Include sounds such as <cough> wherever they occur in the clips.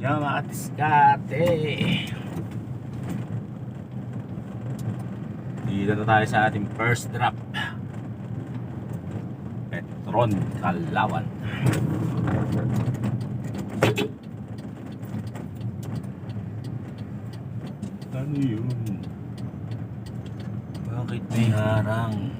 Yan mga diskarte. Dito na tayo sa ating first drop. Petron Kalawan. Ano yun? Bakit may harang?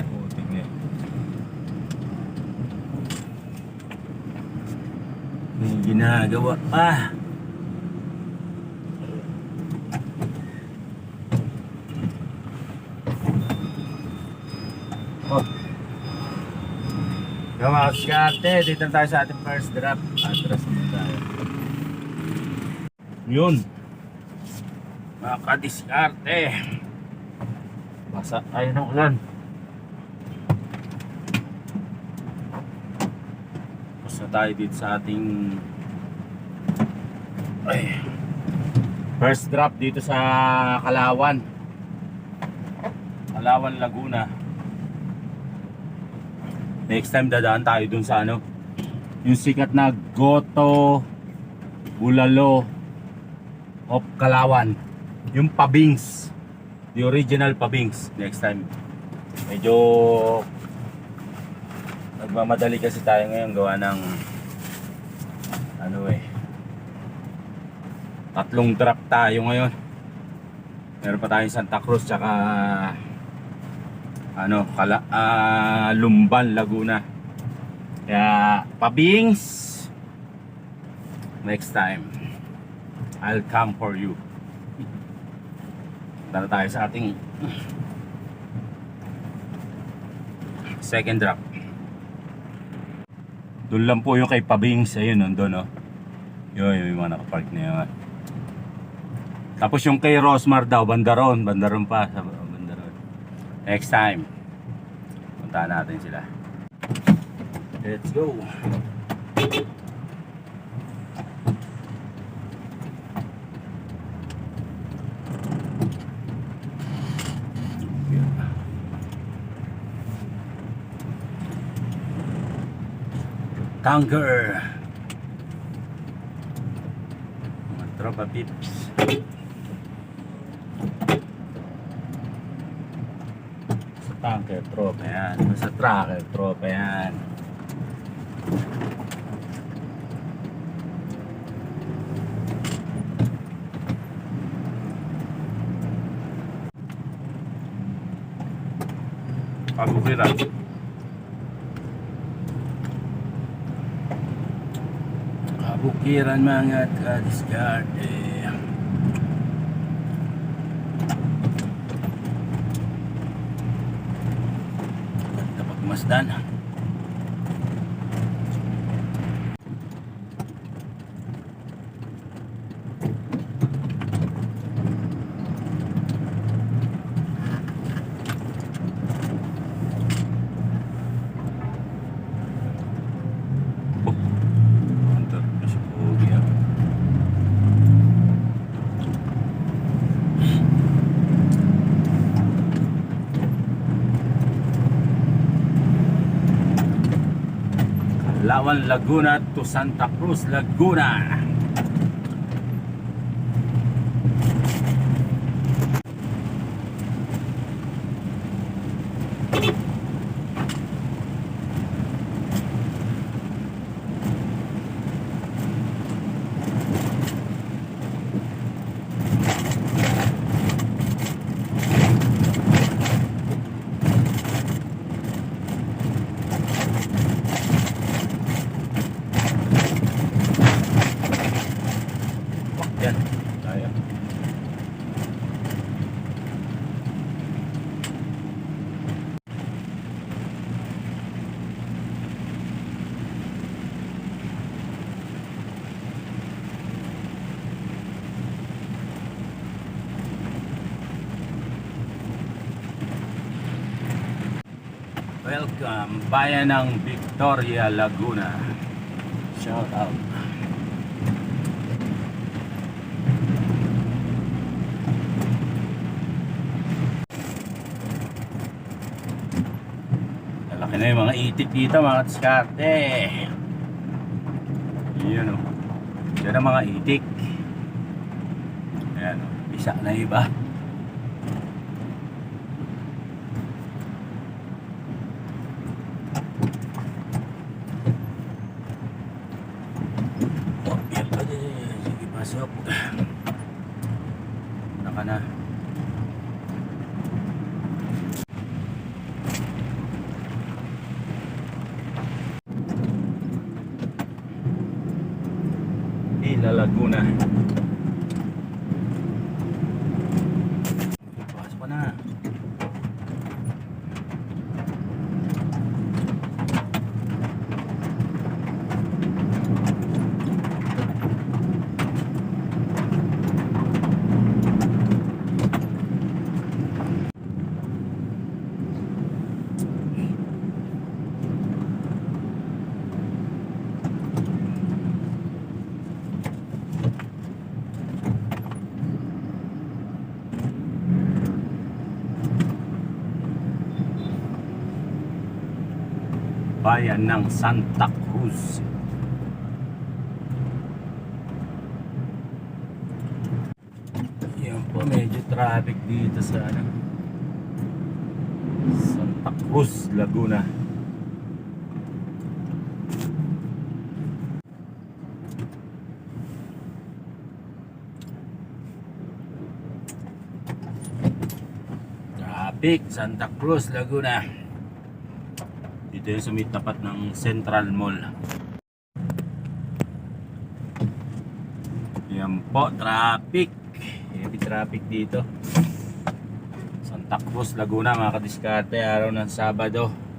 Oh, tingnan. May ginagawa pa. Oh. Yung mga kaskate, dito tayo sa ating first drop. Atras na tayo. Yun. Mga kadiskarte. Basa tayo ng ulan. Tapos na tayo dito sa ating ay, first drop dito sa Kalawan. Kalawan, Laguna. Next time dadaan tayo dun sa ano, yung sikat na Goto Bulalo of Kalawan. Yung Pabings. The original Pabings next time. Medyo nagmamadali kasi tayo ngayon gawa ng ano eh tatlong drop tayo ngayon. Meron pa tayong Santa Cruz tsaka ano, Kala, ah, Lumban, Laguna. Kaya, Pabings, next time, I'll come for you. <laughs> Tara tayo sa ating <laughs> second drop. Doon lang po yung kay Pabings, ayun, nandun, no? Yun, yung mga nakapark na yun. Tapos yung kay Rosmar daw, Bandaron, Bandaron pa, sa Bandaron. Next time, puntahan natin sila. Let's go! Tanker! Mga tropa pips. Tanker, tropa yan. Sa tracker, tropa yan. Pagukiran. Kabukiran mga kadiskarte. Ganda Lawan Laguna to Santa Cruz Laguna. um, bayan ng Victoria, Laguna. Shout out. Lalaki na yung mga itik dito mga katskate. Yun oh. o. Diyan ang mga itik. Ayan o. Isa na iba. Pasok. Naka na. Ila Laguna. Pasok ka na. Bayan ng Santa Cruz. Yan po, medyo traffic dito sa ano, Santa Cruz, Laguna. Traffic, Santa Cruz, Laguna. Dito yung may tapat ng Central Mall. Yan po, traffic. Heavy traffic dito. Santa Cruz, Laguna, mga kadiskarte, araw ng Sabado.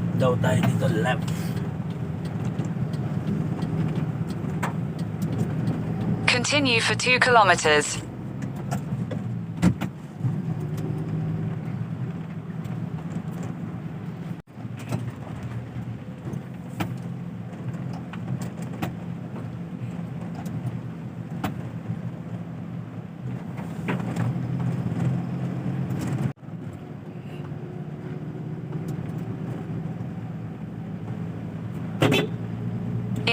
Left daw tayo dito, left. Continue for 2 kilometers.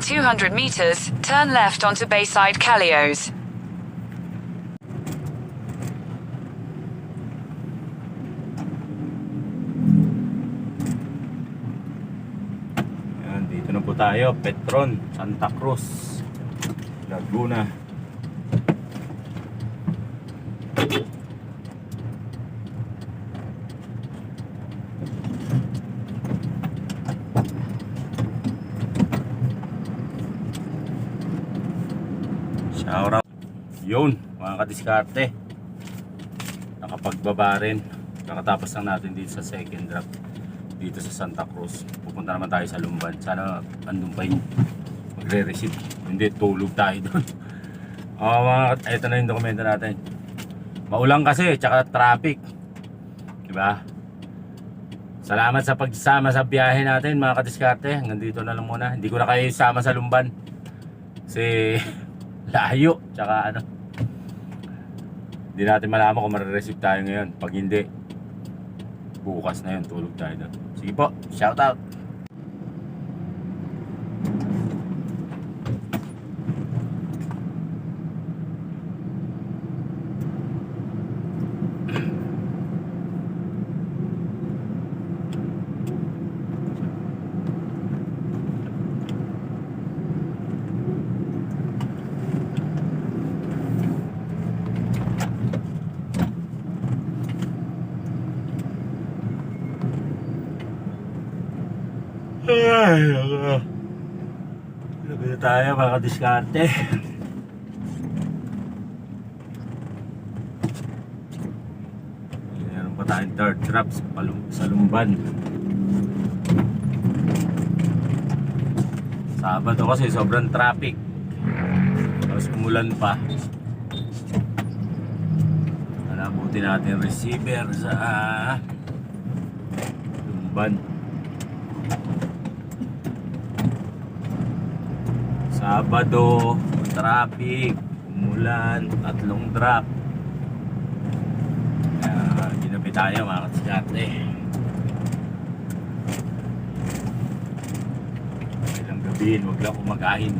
In 200 meters, turn left onto Bayside Calios. Yan, dito na po tayo, Petron, Santa Cruz, Laguna. Shout out. Yun, mga kadiskarte. Nakapagbaba rin. Kakatapos lang natin dito sa second drop dito sa Santa Cruz. Pupunta naman tayo sa Lumban. Sana andun pa yung magre-receive. Hindi, tulog tayo doon. <laughs> Oh, ito na yung dokumento natin. Maulang kasi, tsaka traffic. Diba? Salamat sa pagsama sa biyahe natin mga kadiskarte. Hanggang dito na lang muna. Hindi ko na kayo isama sa Lumban. Kasi <laughs> layo. Tsaka ano. Hindi natin malaman kung marireceive tayo ngayon. Pag hindi, bukas na yun. Tulog tayo doon. Sige po, shout out. Ay, ako. Labi na tayo mga diskarte. Meron pa tayong third trap sa, palum- sa Lumban. Sabado kasi sobrang traffic. Tapos umulan pa. Alabuti natin receiver sa Lumban. Sabado, traffic, umulan, tatlong drop. Kaya ginabi tayo mga katiskate. Ilang gabihin, wag lang kumagain.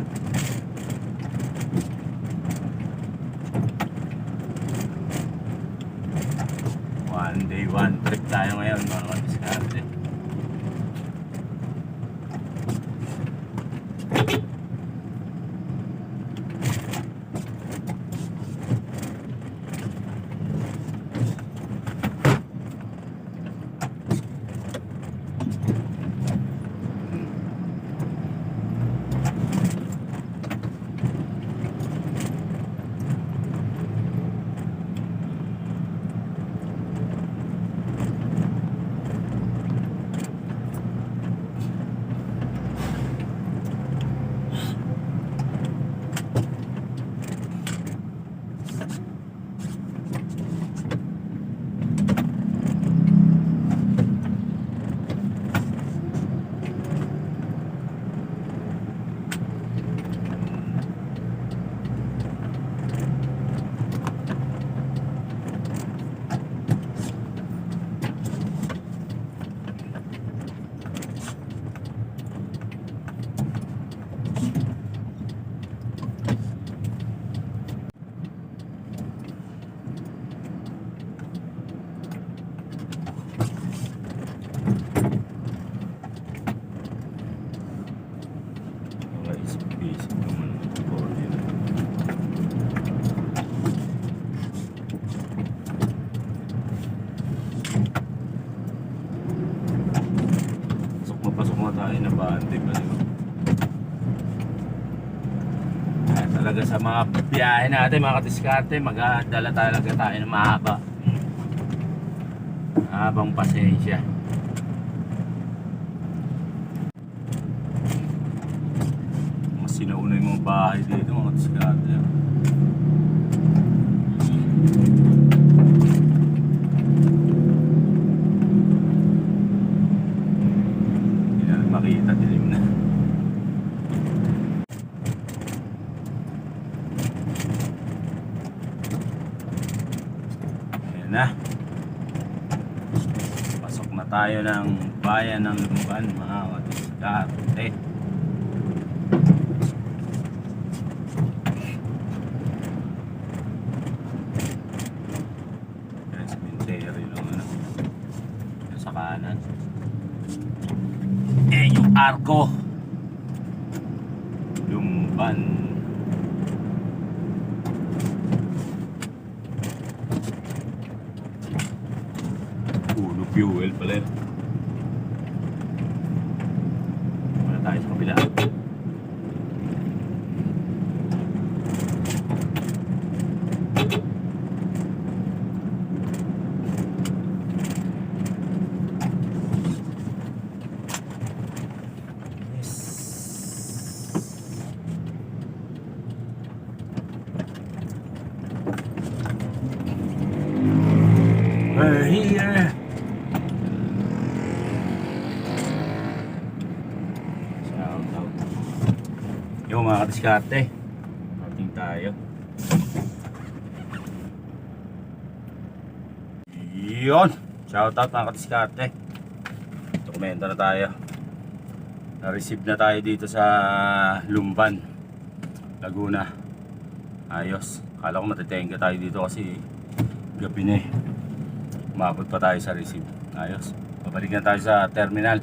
One day, one trip tayo ngayon mga katiskate. Talaga sa mga biyahe natin mga katiskate. Magdala talaga tayo ng mahaba. Habang pasensya. Mas sinauna yung mga bahay dito mga katiskate. hindi na makita dilim na Ayan na. Pasok na tayo ng bayan ng Lumban, mga katiskate. Yan, cemetery lang ano. Sa kanan. Eh, yung arko. Lumban. Puno fuel pala yun. Wala tayo sa kabila. We're here. Kadiskarte. Ating tayo. Yun. Shout out mga kadiskarte. Dokumento na tayo. Na-receive na tayo dito sa Lumban, Laguna. Ayos. Kala ko matitenga tayo dito kasi gabi na eh. Umabot pa tayo sa receive. Ayos. Babalik na tayo sa terminal.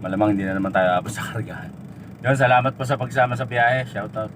Malamang hindi na naman tayo abot sa kargahan. Yun, salamat po sa pagsama sa biyahe. Shoutout.